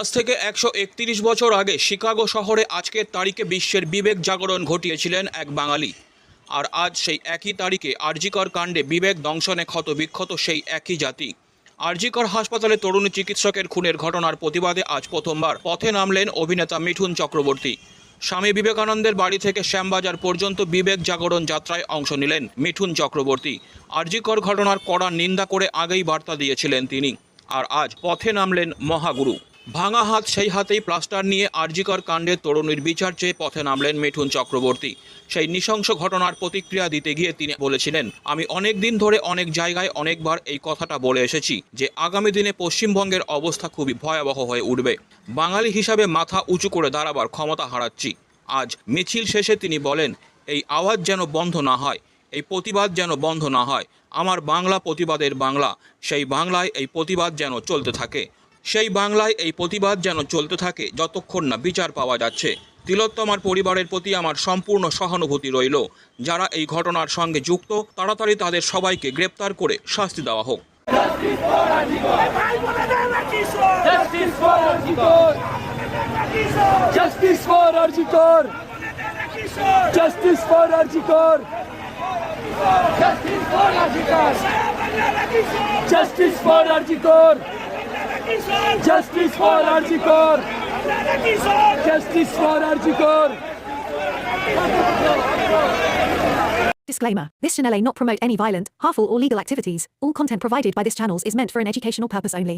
আজ থেকে একশো একত্রিশ বছর আগে শিকাগো শহরে আজকের তারিখে বিশ্বের বিবেক জাগরণ ঘটিয়েছিলেন এক বাঙালি। আর আজ সেই একই তারিখে আরজিকর কাণ্ডে বিবেক দংশনে ক্ষত বিক্ষত সেই একই জাতি। আরজিকর হাসপাতালে তরুণী চিকিৎসকের খুনের ঘটনার প্রতিবাদে আজ প্রথমবার পথে নামলেন অভিনেতা মিঠুন চক্রবর্তী। স্বামী বিবেকানন্দের বাড়ি থেকে শ্যামবাজার পর্যন্ত বিবেক জাগরণ যাত্রায় অংশ নিলেন মিঠুন চক্রবর্তী। আরজিকর ঘটনার কড়া নিন্দা করে আগেই বার্তা দিয়েছিলেন তিনি। আর আজ পথে নামলেন মহাগুরু। ভাঙা হাত সেই হাতেই প্লাস্টার নিয়ে আরজিকর কাণ্ডে তরুণীর বিচার চেয়ে পথে নামলেন মিঠুন চক্রবর্তী। সেই নৃশংস ঘটনার প্রতিক্রিয়া দিতে গিয়ে তিনি বলেছিলেন, আমি অনেক দিন ধরে অনেক জায়গায় অনেকবার এই কথাটা বলে এসেছি যে আগামী দিনে পশ্চিমবঙ্গের অবস্থা খুবই ভয়াবহ হয়ে উঠবে। বাঙালি হিসাবে মাথা উঁচু করে দাঁড়াবার ক্ষমতা হারাচ্ছি। আজ মিছিল শেষে তিনি বলেন, এই আওয়াজ যেন বন্ধ না হয়, এই প্রতিবাদ যেন বন্ধ না হয়। আমার বাংলা প্রতিবাদের বাংলা, সেই বাংলায় এই প্রতিবাদ যেন চলতে থাকে। সেই বাংলায় এই প্রতিবাদ যেন চলতে থাকে যতক্ষণ না বিচার পাওয়া যাচ্ছে। তিলোত্তমার পরিবারের প্রতি আমার সম্পূর্ণ সহানুভূতি রইল। যারা এই ঘটনার সঙ্গে যুক্ত, তাড়াতাড়ি তাদের সবাইকে গ্রেপ্তার করে শাস্তি দেওয়া হোক। For Arjikor! Kishore Justice for Arjikor! Justice for Arjikor! Bangla Kishore Justice for Arjikor! Kishore Justice for Arjikor! Bangla Kishore Justice for Arjikor! Disclaimer This channel may not promote any violent, harmful, or legal activities. All content provided by this channel is meant for an educational purpose only.